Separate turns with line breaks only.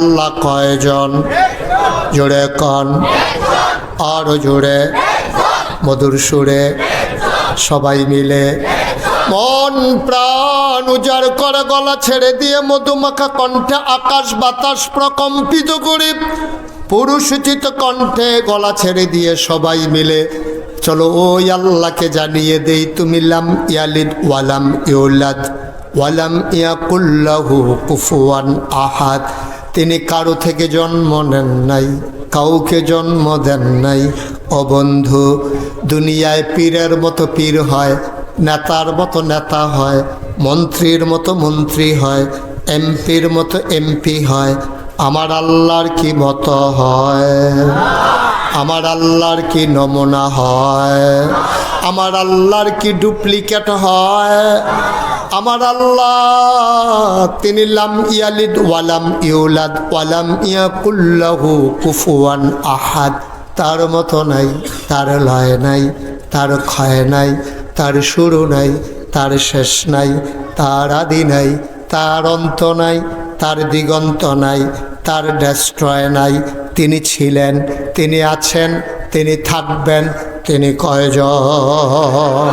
আল্লাহ কয়জন? জোরে কন। আরও জোরে মধুর সুরে সবাই মিলে। মন, প্রাণ উজাড় করে, গলা ছেড়ে দিয়ে মধুমাখা কণ্ঠে আকাশ বাতাস প্রকম্পিত করে। পুরুষোচিত কণ্ঠে গলা ছেড়ে দিয়ে সবাই মিলে। চলো ওই আল্লাহকে জানিয়ে দেই, তুমি লাম ইয়ালিদ ওয়ালাম ইউলাদ। ওয়ালাম ইয়াকুল্লাহু কুফুয়ান আহাদ। তিনি কারও থেকে জন্ম নেন নাই, কাউকে জন্ম দেন নাই। অবন্ধু দুনিয়ায় পীরের মতো পীর হয়, নেতার মতো নেতা হয়, মন্ত্রীর মতো মন্ত্রী হয়, এমপির মতো এমপি হয়। আমার আল্লাহর কি মতো হয়? আমার আল্লাহর কি নমুনা হয়? আমার আল্লাহর কি ডুপ্লিকেট হয়? আমার আল্লাহ, তিনি লাম ইয়ালিদ ওয়ালাম ইউলাদ ওয়ালাম ইয়াকুল্লাহু কুফুয়ান আহাদ। তার মতো নাই, তার লয় নাই, তার ক্ষয় নাই, তার শুরু নাই, তার শেষ নাই, তার আদি নাই, তার অন্ত নাই, তার দিগন্ত নাই, তার ডেস্ট্রয় নাই। তিনি ছিলেন, তিনি আছেন, তিনি থাকবেন, তিনি কয়জন?